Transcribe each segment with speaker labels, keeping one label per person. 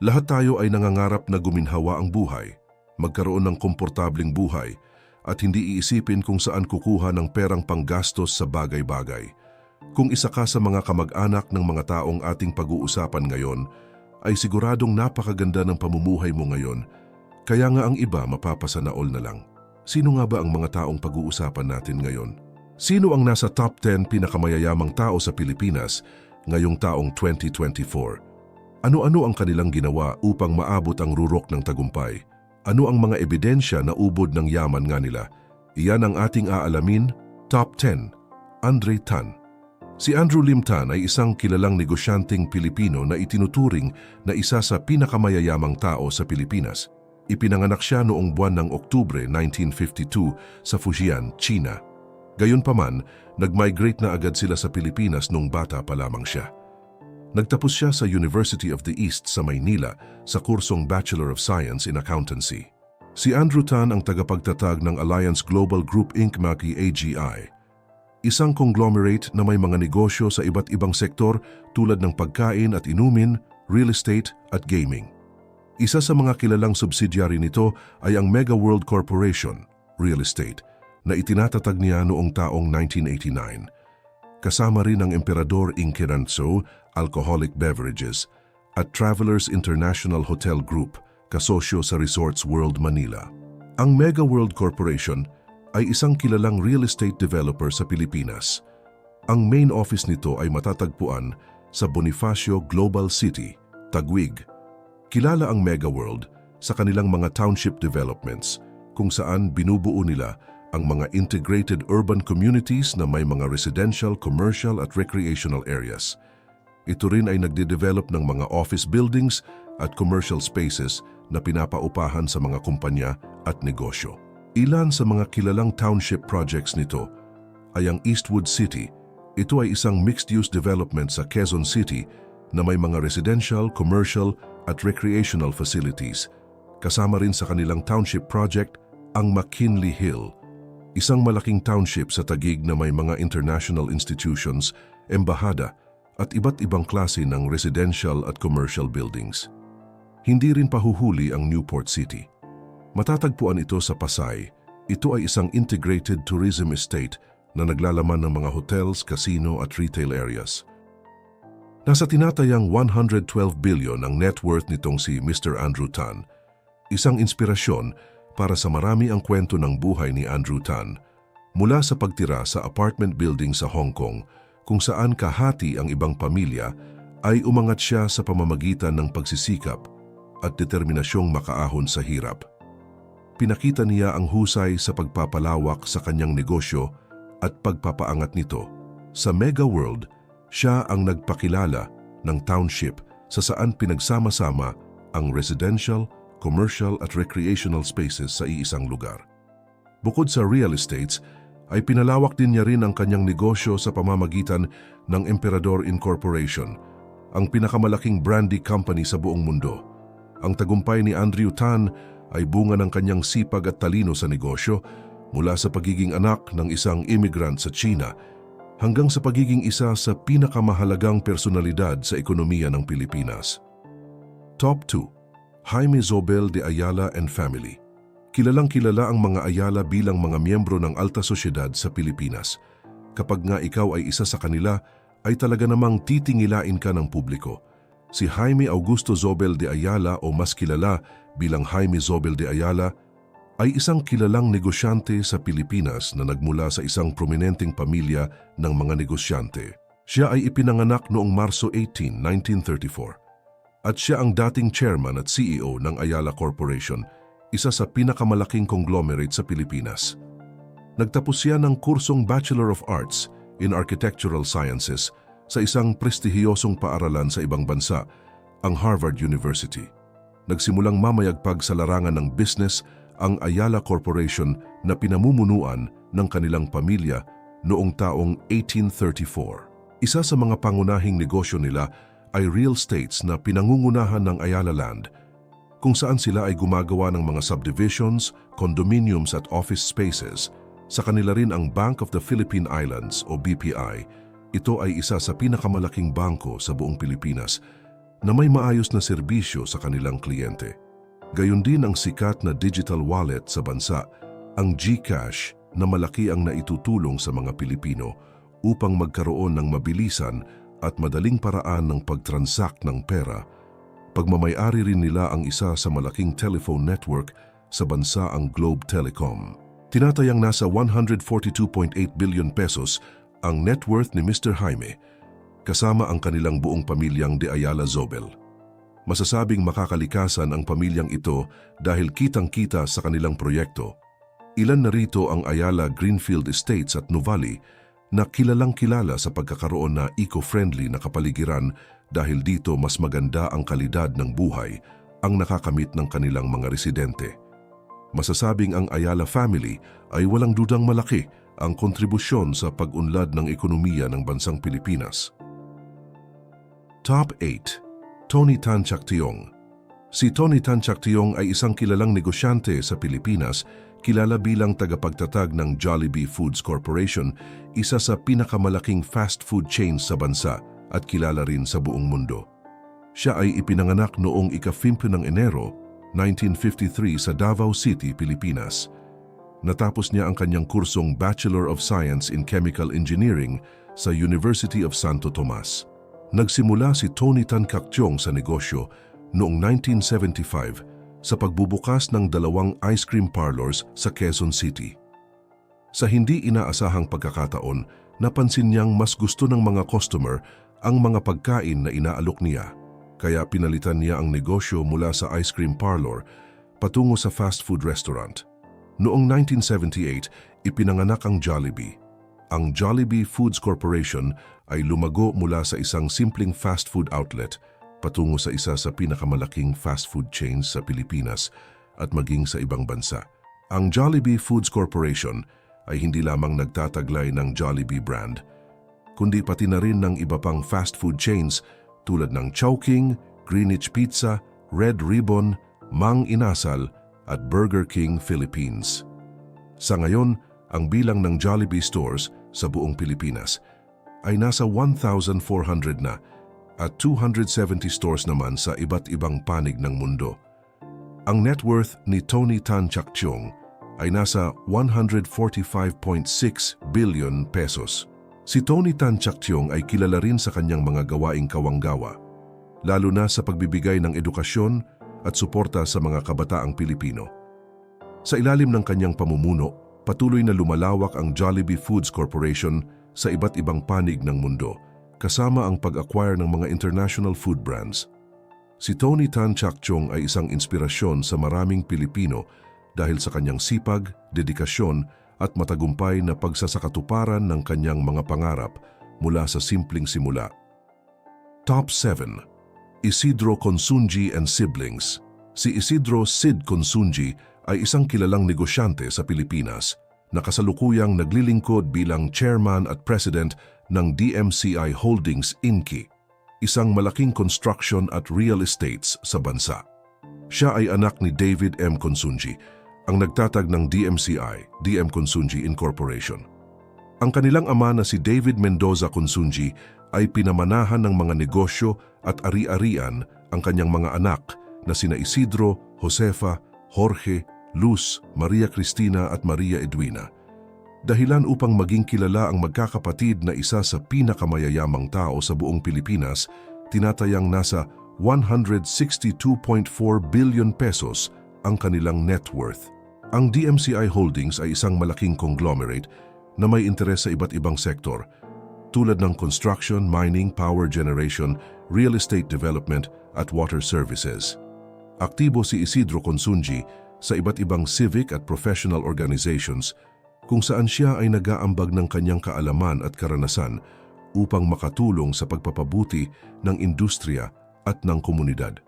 Speaker 1: Lahat tayo ay nangangarap na guminhawa ang buhay, magkaroon ng komportabling buhay, at hindi iisipin kung saan kukuha ng perang panggastos sa bagay-bagay. Kung isa ka sa mga kamag-anak ng mga taong ating pag-uusapan ngayon, ay siguradong napakaganda ng pamumuhay mo ngayon, kaya nga ang iba mapapasanaol na lang. Sino nga ba ang mga taong pag-uusapan natin ngayon? Sino ang nasa top 10 pinakamayayamang tao sa Pilipinas ngayong taong 2024? Ano-ano ang kanilang ginawa upang maabot ang rurok ng tagumpay? Ano ang mga ebidensya na ubod ng yaman nga nila? Iyan ang ating aalamin, Top 10, Andre Tan. Si Andrew Lim Tan ay isang kilalang negosyanteng Pilipino na itinuturing na isa sa pinakamayayamang tao sa Pilipinas. Ipinanganak siya noong buwan ng Oktubre 1952 sa Fujian, China. Gayunpaman, nag-migrate na agad sila sa Pilipinas nung bata pa lamang siya. Nagtapos siya sa University of the East sa Maynila sa kursong Bachelor of Science in Accountancy. Si Andrew Tan ang tagapagtatag ng Alliance Global Group Inc. Maki AGI. Isang conglomerate na may mga negosyo sa iba't ibang sektor tulad ng pagkain at inumin, real estate at gaming. Isa sa mga kilalang subsidiary nito ay ang Mega World Corporation, Real Estate, na itinatatag niya noong taong 1989. Kasama rin ang Emperador Inkiranzo Alcoholic Beverages at Travelers International Hotel Group, kasosyo sa Resorts World Manila. Ang Mega World Corporation ay isang kilalang real estate developer sa Pilipinas. Ang main office nito ay matatagpuan sa Bonifacio Global City, Taguig. Kilala ang Mega World sa kanilang mga township developments kung saan binubuo nila ang mga integrated urban communities na may mga residential, commercial at recreational areas. Ito rin ay nagde-develop ng mga office buildings at commercial spaces na pinapaupahan sa mga kumpanya at negosyo. Ilan sa mga kilalang township projects nito ay ang Eastwood City. Ito ay isang mixed-use development sa Quezon City na may mga residential, commercial at recreational facilities. Kasama rin sa kanilang township project ang McKinley Hill, isang malaking township sa Tagig na may mga international institutions, embahada at iba't ibang klase ng residential at commercial buildings. Hindi rin pahuhuli ang Newport City. Matatagpuan ito sa Pasay. Ito ay isang integrated tourism estate na naglalaman ng mga hotels, casino at retail areas. Nasa tinatayang 112 billion ang net worth nitong si Mr. Andrew Tan. Isang inspirasyon para sa marami ang kwento ng buhay ni Andrew Tan mula sa pagtira sa apartment building sa Hong Kong kung saan kahati ang ibang pamilya ay umangat siya sa pamamagitan ng pagsisikap at determinasyong makaahon sa hirap. Pinakita niya ang husay sa pagpapalawak sa kanyang negosyo at pagpapaangat nito. Sa Mega World, siya ang nagpakilala ng township sa saan pinagsama-sama ang residential, commercial at recreational spaces sa iisang lugar. Bukod sa real estates, ay pinalawak din niya rin ang kanyang negosyo sa pamamagitan ng Emperador Incorporation, ang pinakamalaking brandy company sa buong mundo. Ang tagumpay ni Andrew Tan ay bunga ng kanyang sipag at talino sa negosyo mula sa pagiging anak ng isang immigrant sa China hanggang sa pagiging isa sa pinakamahalagang personalidad sa ekonomiya ng Pilipinas. Top 2. Jaime Zobel de Ayala and Family Kilalang kilala ang mga Ayala bilang mga miyembro ng alta sosyedad sa Pilipinas. Kapag nga ikaw ay isa sa kanila, ay talaga namang titingilain ka ng publiko. Si Jaime Augusto Zobel de Ayala o mas kilala bilang Jaime Zobel de Ayala ay isang kilalang negosyante sa Pilipinas na nagmula sa isang prominenteng pamilya ng mga negosyante. Siya ay ipinanganak noong Marso 18, 1934. At siya ang dating chairman at CEO ng Ayala Corporation – isa sa pinakamalaking conglomerate sa Pilipinas. Nagtapos siya ng kursong Bachelor of Arts in Architectural Sciences sa isang prestihiyosong paaralan sa ibang bansa, ang Harvard University. Nagsimulang mamayagpag sa larangan ng business ang Ayala Corporation na pinamumunuan ng kanilang pamilya noong taong 1834. Isa sa mga pangunahing negosyo nila ay real estates na pinangungunahan ng Ayala Land – kung saan sila ay gumagawa ng mga subdivisions, condominiums at office spaces. Sa kanila rin ang Bank of the Philippine Islands o BPI. Ito ay isa sa pinakamalaking bangko sa buong Pilipinas na may maayos na serbisyo sa kanilang kliyente. Gayon din ang sikat na digital wallet sa bansa, ang GCash na malaki ang naitutulong sa mga Pilipino upang magkaroon ng mabilisan at madaling paraan ng pagtransact ng pera. Pagmamayari rin nila ang isa sa malaking telephone network sa bansa ang Globe Telecom. Tinatayang nasa 142.8 billion pesos ang net worth ni Mr. Jaime kasama ang kanilang buong pamilyang De Ayala Zobel. Masasabing makakalikasan ang pamilyang ito dahil kitang-kita sa kanilang proyekto. Ilan na rito ang Ayala Greenfield Estates at Nuvali na kilalang kilala sa pagkakaroon na eco-friendly na kapaligiran dahil dito mas maganda ang kalidad ng buhay ang nakakamit ng kanilang mga residente. Masasabing ang Ayala family ay walang dudang malaki ang kontribusyon sa pag-unlad ng ekonomiya ng bansang Pilipinas. Top 8. Tony Tan Chak Tiong Si Tony Tan Chak Tiong ay isang kilalang negosyante sa Pilipinas, kilala bilang tagapagtatag ng Jollibee Foods Corporation, isa sa pinakamalaking fast food chains sa bansa at kilala rin sa buong mundo. Siya ay ipinanganak noong ika-15 ng Enero 1953 sa Davao City, Pilipinas. Natapos niya ang kanyang kursong Bachelor of Science in Chemical Engineering sa University of Santo Tomas. Nagsimula si Tony Tan Caktiong sa negosyo noong 1975 sa pagbubukas ng dalawang ice cream parlors sa Quezon City. Sa hindi inaasahang pagkakataon, napansin niyang mas gusto ng mga customer ang mga pagkain na inaalok niya kaya pinalitan niya ang negosyo mula sa ice cream parlor patungo sa fast food restaurant. Noong 1978, ipinanganak ang Jollibee. Ang Jollibee Foods Corporation ay lumago mula sa isang simpleng fast food outlet patungo sa isa sa pinakamalaking fast food chains sa Pilipinas at maging sa ibang bansa. Ang Jollibee Foods Corporation ay hindi lamang nagtataglay ng Jollibee brand, kundi pati na rin ng iba pang fast food chains tulad ng Chowking, Greenwich Pizza, Red Ribbon, Mang Inasal at Burger King Philippines. Sa ngayon, ang bilang ng Jollibee stores sa buong Pilipinas ay nasa 1,400 na at 270 stores naman sa iba't ibang panig ng mundo. Ang net worth ni Tony Tan Chakchong ay nasa 145.6 billion pesos. Si Tony Tan Chaktiong ay kilala rin sa kanyang mga gawaing kawanggawa, lalo na sa pagbibigay ng edukasyon at suporta sa mga kabataang Pilipino. Sa ilalim ng kanyang pamumuno, patuloy na lumalawak ang Jollibee Foods Corporation sa iba't ibang panig ng mundo, kasama ang pag-acquire ng mga international food brands. Si Tony Tan Chakchong ay isang inspirasyon sa maraming Pilipino dahil sa kanyang sipag, dedikasyon at matagumpay na pagsasakatuparan ng kanyang mga pangarap mula sa simpleng simula. Top 7. Isidro Consunji and Siblings Si Isidro Sid Consunji ay isang kilalang negosyante sa Pilipinas na kasalukuyang naglilingkod bilang chairman at president ng DMCI Holdings Inc., isang malaking construction at real estates sa bansa. Siya ay anak ni David M. Consunji, ang nagtatag ng DMCI, DM Consunji Incorporation. Ang kanilang ama na si David Mendoza Consunji ay pinamanahan ng mga negosyo at ari-arian ang kanyang mga anak na sina Isidro, Josefa, Jorge, Luz, Maria Cristina at Maria Edwina. Dahilan upang maging kilala ang magkakapatid na isa sa pinakamayayamang tao sa buong Pilipinas, tinatayang nasa 162.4 billion pesos ang kanilang net worth. Ang DMCI Holdings ay isang malaking conglomerate na may interes sa iba't ibang sektor tulad ng construction, mining, power generation, real estate development at water services. Aktibo si Isidro Consunji sa iba't ibang civic at professional organizations kung saan siya ay nag-aambag ng kanyang kaalaman at karanasan upang makatulong sa pagpapabuti ng industriya at ng komunidad.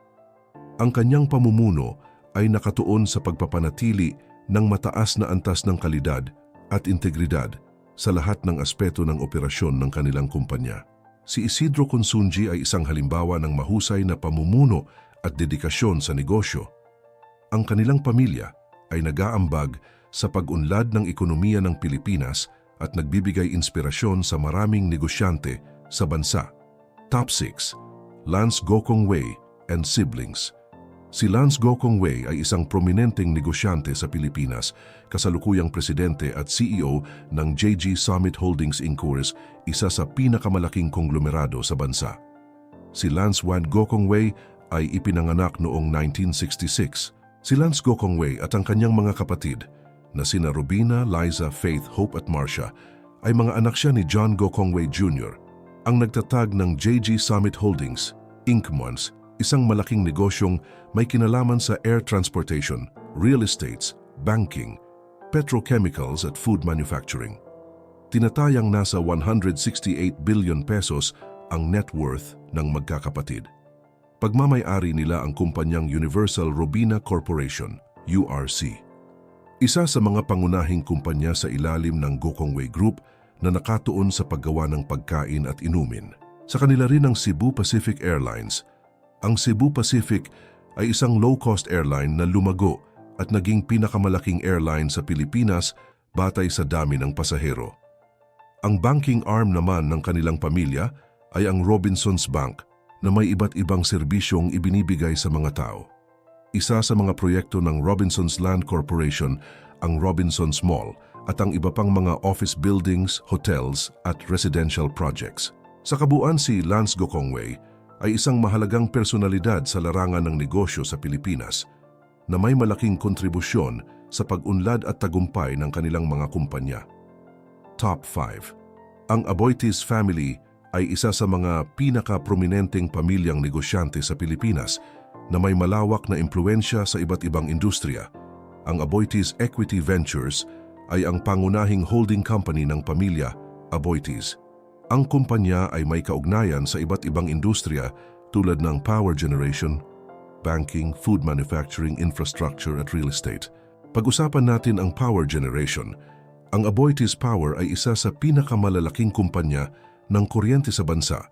Speaker 1: Ang kanyang pamumuno ay nakatuon sa pagpapanatili ng mataas na antas ng kalidad at integridad sa lahat ng aspeto ng operasyon ng kanilang kumpanya. Si Isidro Consunji ay isang halimbawa ng mahusay na pamumuno at dedikasyon sa negosyo. Ang kanilang pamilya ay nag-aambag sa pag-unlad ng ekonomiya ng Pilipinas at nagbibigay inspirasyon sa maraming negosyante sa bansa. Top 6. Lance Gokong Wei and Siblings. Si Lance Gokong Wei ay isang prominenteng negosyante sa Pilipinas, kasalukuyang presidente at CEO ng JG Summit Holdings Inc. isa sa pinakamalaking konglomerado sa bansa. Si Lance Wan Gokong Wei ay ipinanganak noong 1966. Si Lance Gokong Wei at ang kanyang mga kapatid na sina Rubina, Liza, Faith, Hope at Marcia ay mga anak siya ni John Gokong Wei Jr., ang nagtatag ng JG Summit Holdings, Inc. Mons, isang malaking negosyong may kinalaman sa air transportation, real estates, banking, petrochemicals at food manufacturing. Tinatayang nasa 168 billion pesos ang net worth ng magkakapatid. Pagmamayari nila ang kumpanyang Universal Robina Corporation, URC. Isa sa mga pangunahing kumpanya sa ilalim ng Gokongwei Group na nakatuon sa paggawa ng pagkain at inumin. Sa kanila rin ang Cebu Pacific Airlines. Ang Cebu Pacific ay isang low-cost airline na lumago at naging pinakamalaking airline sa Pilipinas batay sa dami ng pasahero. Ang banking arm naman ng kanilang pamilya ay ang Robinsons Bank na may iba't ibang serbisyong ibinibigay sa mga tao. Isa sa mga proyekto ng Robinsons Land Corporation ang Robinsons Mall at ang iba pang mga office buildings, hotels at residential projects. Sa kabuuan si Lance Gokongwei ay isang mahalagang personalidad sa larangan ng negosyo sa Pilipinas na may malaking kontribusyon sa pag-unlad at tagumpay ng kanilang mga kumpanya. Top 5 Ang Aboitiz family ay isa sa mga pinaka-prominenteng pamilyang negosyante sa Pilipinas na may malawak na impluensya sa iba't ibang industriya. Ang Aboitiz Equity Ventures ay ang pangunahing holding company ng pamilya, Aboitiz. Ang kumpanya ay may kaugnayan sa iba't ibang industriya tulad ng power generation, banking, food manufacturing, infrastructure at real estate. Pag-usapan natin ang power generation. Ang Aboitiz Power ay isa sa pinakamalalaking kumpanya ng kuryente sa bansa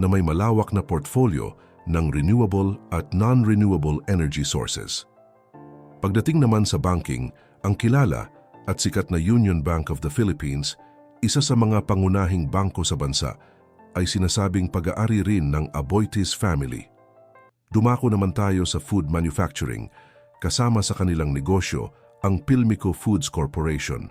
Speaker 1: na may malawak na portfolio ng renewable at non-renewable energy sources. Pagdating naman sa banking, ang kilala at sikat na Union Bank of the Philippines, isa sa mga pangunahing bangko sa bansa, ay sinasabing pag-aari rin ng Aboitiz family. Dumako naman tayo sa food manufacturing, kasama sa kanilang negosyo ang Pilmico Foods Corporation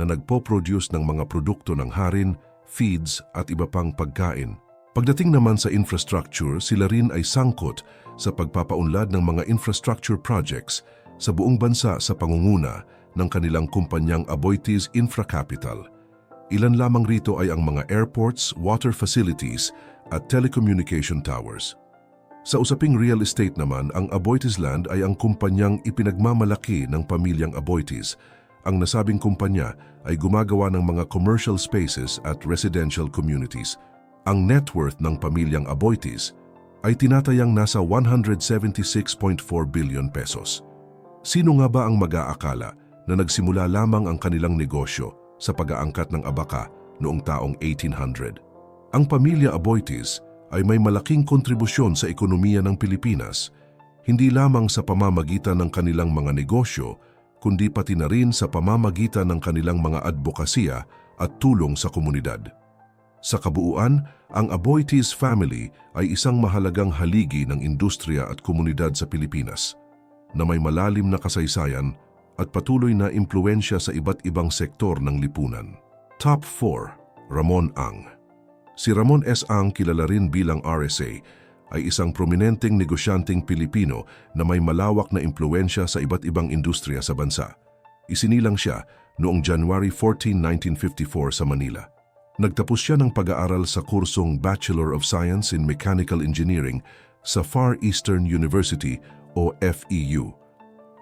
Speaker 1: na nagpo-produce ng mga produkto ng harin, feeds at iba pang pagkain. Pagdating naman sa infrastructure, sila rin ay sangkot sa pagpapaunlad ng mga infrastructure projects sa buong bansa sa pangunguna ng kanilang kumpanyang Aboitiz Infracapital. Ilan lamang rito ay ang mga airports, water facilities at telecommunication towers. Sa usaping real estate naman, ang Aboitiz Land ay ang kumpanyang ipinagmamalaki ng pamilyang Aboitiz. Ang nasabing kumpanya ay gumagawa ng mga commercial spaces at residential communities. Ang net worth ng pamilyang Aboitiz ay tinatayang nasa 176.4 billion pesos. Sino nga ba ang mag-aakala na nagsimula lamang ang kanilang negosyo sa pag-aangkat ng abaka noong taong 1800? Ang pamilya Aboitiz ay may malaking kontribusyon sa ekonomiya ng Pilipinas, hindi lamang sa pamamagitan ng kanilang mga negosyo, kundi pati na rin sa pamamagitan ng kanilang mga advokasya at tulong sa komunidad. Sa kabuuan, ang Aboitiz family ay isang mahalagang haligi ng industriya at komunidad sa Pilipinas na may malalim na kasaysayan at patuloy na impluensya sa iba't ibang sektor ng lipunan. Top 4. Ramon Ang Si Ramon S. Ang kilala rin bilang RSA ay isang prominenteng negosyanteng Pilipino na may malawak na impluensya sa iba't ibang industriya sa bansa. Isinilang siya noong January 14, 1954 sa Manila. Nagtapos siya ng pag-aaral sa kursong Bachelor of Science in Mechanical Engineering sa Far Eastern University o FEU.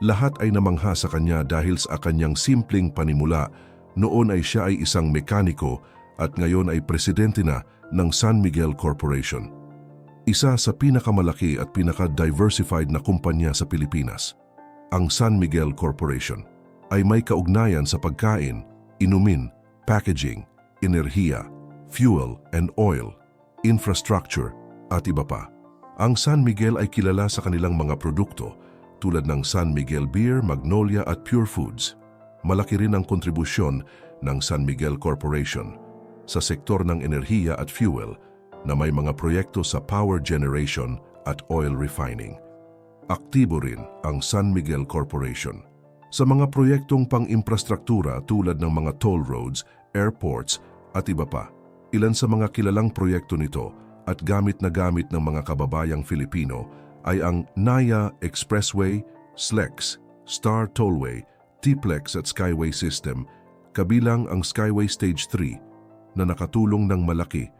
Speaker 1: Lahat ay namangha sa kanya dahil sa kanyang simpleng panimula. Noon ay siya ay isang mekaniko at ngayon ay presidente na ng San Miguel Corporation. Isa sa pinakamalaki at pinaka-diversified na kumpanya sa Pilipinas, ang San Miguel Corporation ay may kaugnayan sa pagkain, inumin, packaging, enerhiya, fuel and oil, infrastructure at iba pa. Ang San Miguel ay kilala sa kanilang mga produkto tulad ng San Miguel Beer, Magnolia at Pure Foods. Malaki rin ang kontribusyon ng San Miguel Corporation sa sektor ng enerhiya at fuel na may mga proyekto sa power generation at oil refining. Aktibo rin ang San Miguel Corporation sa mga proyektong pang-imprastruktura tulad ng mga toll roads, airports at iba pa. Ilan sa mga kilalang proyekto nito at gamit na gamit ng mga kababayang Filipino ay ang Naya Expressway, SLEX, Star Tollway, T-Plex at Skyway System, kabilang ang Skyway Stage 3 na nakatulong ng malaki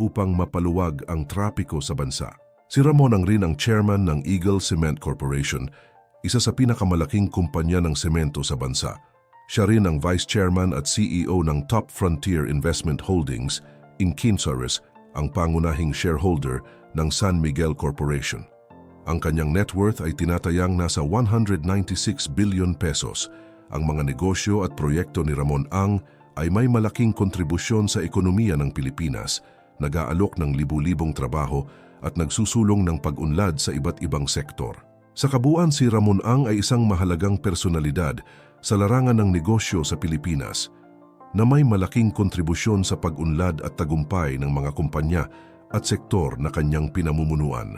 Speaker 1: upang mapaluwag ang trapiko sa bansa. Si Ramon ang rin ang chairman ng Eagle Cement Corporation, isa sa pinakamalaking kumpanya ng semento sa bansa. Siya rin ang vice chairman at CEO ng Top Frontier Investment Holdings, Inkinsaris, ang pangunahing shareholder ng San Miguel Corporation. Ang kanyang net worth ay tinatayang nasa 196 billion pesos. Ang mga negosyo at proyekto ni Ramon Ang ay may malaking kontribusyon sa ekonomiya ng Pilipinas, nag-aalok ng libu-libong trabaho at nagsusulong ng pag-unlad sa iba't ibang sektor. Sa kabuuan si Ramon Ang ay isang mahalagang personalidad sa larangan ng negosyo sa Pilipinas na may malaking kontribusyon sa pag-unlad at tagumpay ng mga kumpanya at sektor na kanyang pinamumunuan.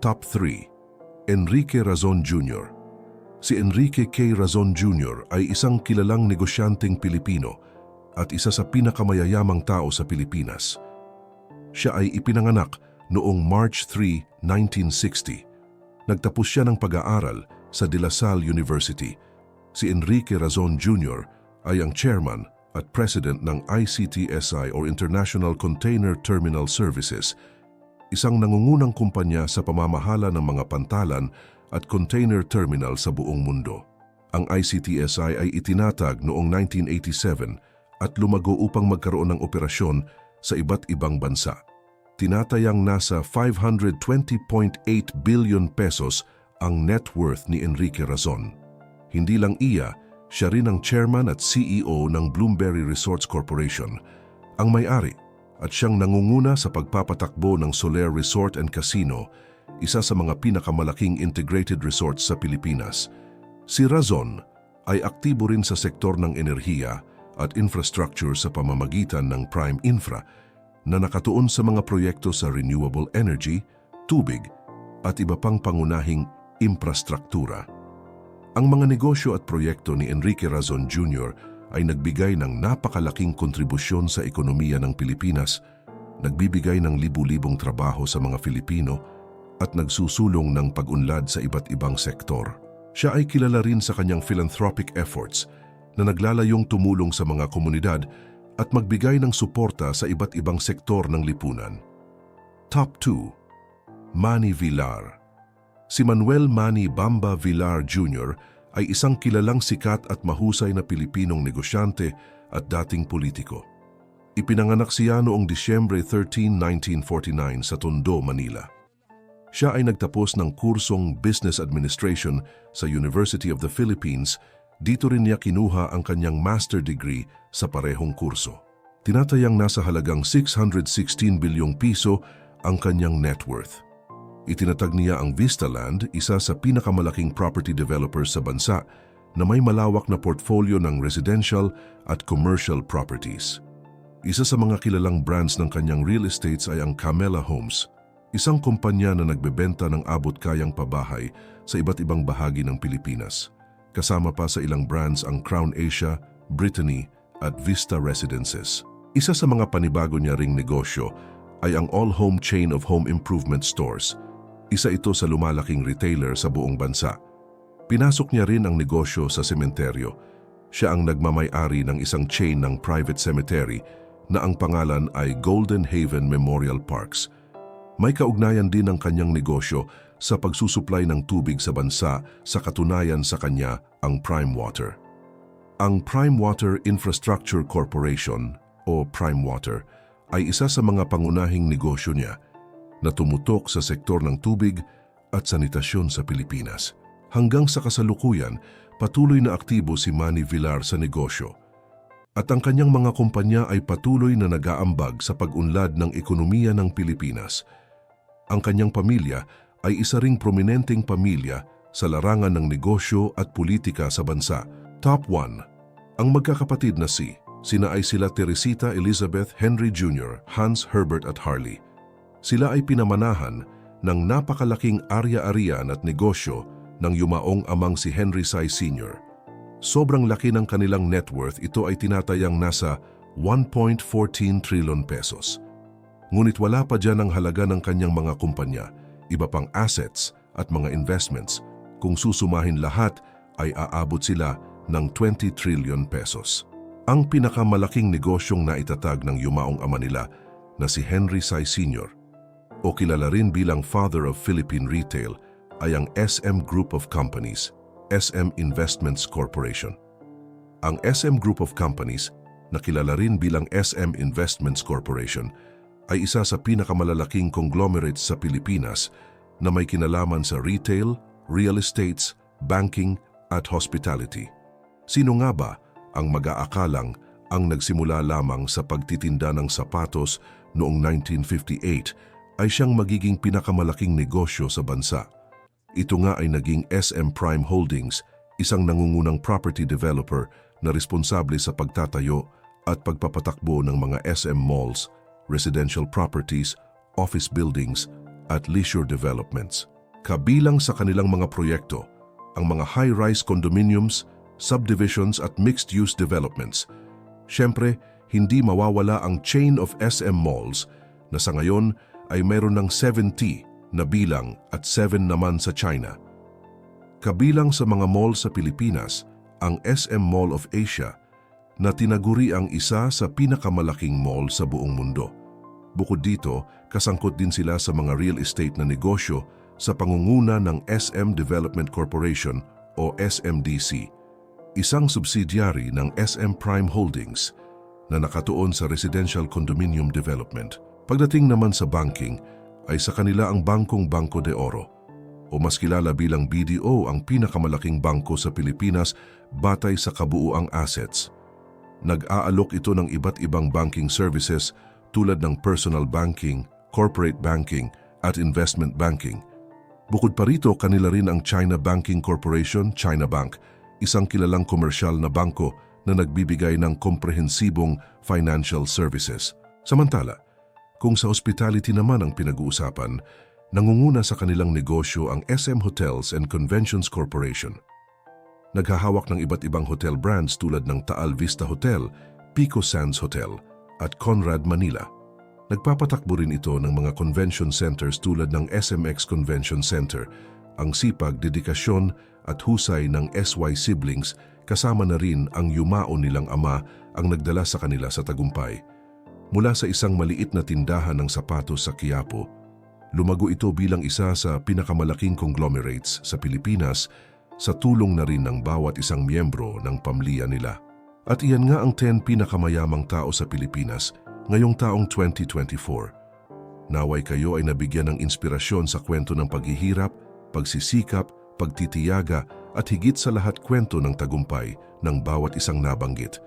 Speaker 1: Top 3. Enrique Razon Jr. Si Enrique K. Razon Jr. ay isang kilalang negosyanteng Pilipino at isa sa pinakamayayamang tao sa Pilipinas. Siya ay ipinanganak noong March 3, 1960. Nagtapos siya ng pag-aaral sa De La Salle University. Si Enrique Razon Jr. ay ang chairman at president ng ICTSI or International Container Terminal Services, isang nangungunang kumpanya sa pamamahala ng mga pantalan at container terminal sa buong mundo. Ang ICTSI ay itinatag noong 1987 at lumago upang magkaroon ng operasyon sa iba't ibang bansa. Tinatayang nasa 520.8 billion pesos ang net worth ni Enrique Razon. Hindi lang iya, siya rin ang chairman at CEO ng Bloomberry Resorts Corporation, ang may-ari at siyang nangunguna sa pagpapatakbo ng Soler Resort and Casino, isa sa mga pinakamalaking integrated resorts sa Pilipinas. Si Razon ay aktibo rin sa sektor ng enerhiya at infrastructure sa pamamagitan ng Prime Infra na nakatuon sa mga proyekto sa renewable energy, tubig at iba pang pangunahing infrastruktura. Ang mga negosyo at proyekto ni Enrique Razon Jr. ay nagbigay ng napakalaking kontribusyon sa ekonomiya ng Pilipinas, nagbibigay ng libu-libong trabaho sa mga Filipino at nagsusulong ng pag-unlad sa iba't ibang sektor. Siya ay kilala rin sa kanyang philanthropic efforts na naglalayong tumulong sa mga komunidad at magbigay ng suporta sa iba't ibang sektor ng lipunan. Top 2. Manny Villar Si Manuel Manny Bamba Villar Jr. ay isang kilalang sikat at mahusay na Pilipinong negosyante at dating politiko. Ipinanganak siya noong Disyembre 13, 1949 sa Tondo, Manila. Siya ay nagtapos ng kursong Business Administration sa University of the Philippines. Dito rin niya kinuha ang kanyang master degree sa parehong kurso. Tinatayang nasa halagang 616 bilyong piso ang kanyang net worth. Itinatag niya ang Vistaland, isa sa pinakamalaking property developers sa bansa na may malawak na portfolio ng residential at commercial properties. Isa sa mga kilalang brands ng kanyang real estates ay ang Camela Homes, isang kumpanya na nagbebenta ng abot-kayang pabahay sa iba't ibang bahagi ng Pilipinas. Kasama pa sa ilang brands ang Crown Asia, Brittany at Vista Residences. Isa sa mga panibago niya ring negosyo ay ang all-home chain of home improvement stores. Isa ito sa lumalaking retailer sa buong bansa. Pinasok niya rin ang negosyo sa sementeryo. Siya ang nagmamay-ari ng isang chain ng private cemetery na ang pangalan ay Golden Haven Memorial Parks. May kaugnayan din ang kanyang negosyo sa pagsusuplay ng tubig sa bansa sa katunayan sa kanya ang Prime Water. Ang Prime Water Infrastructure Corporation o Prime Water ay isa sa mga pangunahing negosyo niya na tumutok sa sektor ng tubig at sanitasyon sa Pilipinas. Hanggang sa kasalukuyan, patuloy na aktibo si Manny Villar sa negosyo. At ang kanyang mga kumpanya ay patuloy na nag-aambag sa pag-unlad ng ekonomiya ng Pilipinas. Ang kanyang pamilya ay isa ring prominenteng pamilya sa larangan ng negosyo at politika sa bansa. Top 1. Ang magkakapatid na si, sina ay sila Teresita Elizabeth Henry Jr., Hans Herbert at Harley. Sila ay pinamanahan ng napakalaking arya-arian at negosyo ng yumaong amang si Henry Sy Sr. Sobrang laki ng kanilang net worth, ito ay tinatayang nasa 1.14 trillion pesos. Ngunit wala pa dyan ang halaga ng kanyang mga kumpanya, iba pang assets at mga investments. Kung susumahin lahat, ay aabot sila ng 20 trillion pesos. Ang pinakamalaking negosyong naitatag ng yumaong ama nila na si Henry Sy Sr. o kilala rin bilang Father of Philippine Retail ay ang SM Group of Companies, SM Investments Corporation. Ang SM Group of Companies, na kilala rin bilang SM Investments Corporation, ay isa sa pinakamalalaking conglomerates sa Pilipinas na may kinalaman sa retail, real estates, banking at hospitality. Sino nga ba ang mag-aakalang ang nagsimula lamang sa pagtitinda ng sapatos noong 1958 ay siyang magiging pinakamalaking negosyo sa bansa. Ito nga ay naging SM Prime Holdings, isang nangungunang property developer na responsable sa pagtatayo at pagpapatakbo ng mga SM malls, residential properties, office buildings at leisure developments. Kabilang sa kanilang mga proyekto, ang mga high-rise condominiums, subdivisions at mixed-use developments. Siyempre, hindi mawawala ang chain of SM malls na sa ngayon ay mayroon ng 70 na bilang at 7 naman sa China. Kabilang sa mga mall sa Pilipinas, ang SM Mall of Asia na tinaguri ang isa sa pinakamalaking mall sa buong mundo. Bukod dito, kasangkot din sila sa mga real estate na negosyo sa pangunguna ng SM Development Corporation o SMDC, isang subsidiary ng SM Prime Holdings na nakatuon sa residential condominium development. Pagdating naman sa banking, ay sa kanila ang Bangkong Bangko de Oro o mas kilala bilang BDO ang pinakamalaking bangko sa Pilipinas batay sa kabuuang assets. Nag-aalok ito ng iba't ibang banking services tulad ng personal banking, corporate banking at investment banking. Bukod pa rito, kanila rin ang China Banking Corporation, China Bank, isang kilalang komersyal na bangko na nagbibigay ng komprehensibong financial services. Samantala, kung sa hospitality naman ang pinag-uusapan, nangunguna sa kanilang negosyo ang SM Hotels and Conventions Corporation. Naghahawak ng iba't ibang hotel brands tulad ng Taal Vista Hotel, Pico Sands Hotel at Conrad Manila. Nagpapatakbo rin ito ng mga convention centers tulad ng SMX Convention Center, ang sipag, dedikasyon at husay ng SY siblings kasama na rin ang yumao nilang ama ang nagdala sa kanila sa tagumpay. Mula sa isang maliit na tindahan ng sapatos sa Quiapo, lumago ito bilang isa sa pinakamalaking conglomerates sa Pilipinas sa tulong na rin ng bawat isang miyembro ng pamilya nila. At iyan nga ang 10 pinakamayamang tao sa Pilipinas ngayong taong 2024. Naway kayo ay nabigyan ng inspirasyon sa kwento ng paghihirap, pagsisikap, pagtitiyaga at higit sa lahat kwento ng tagumpay ng bawat isang nabanggit.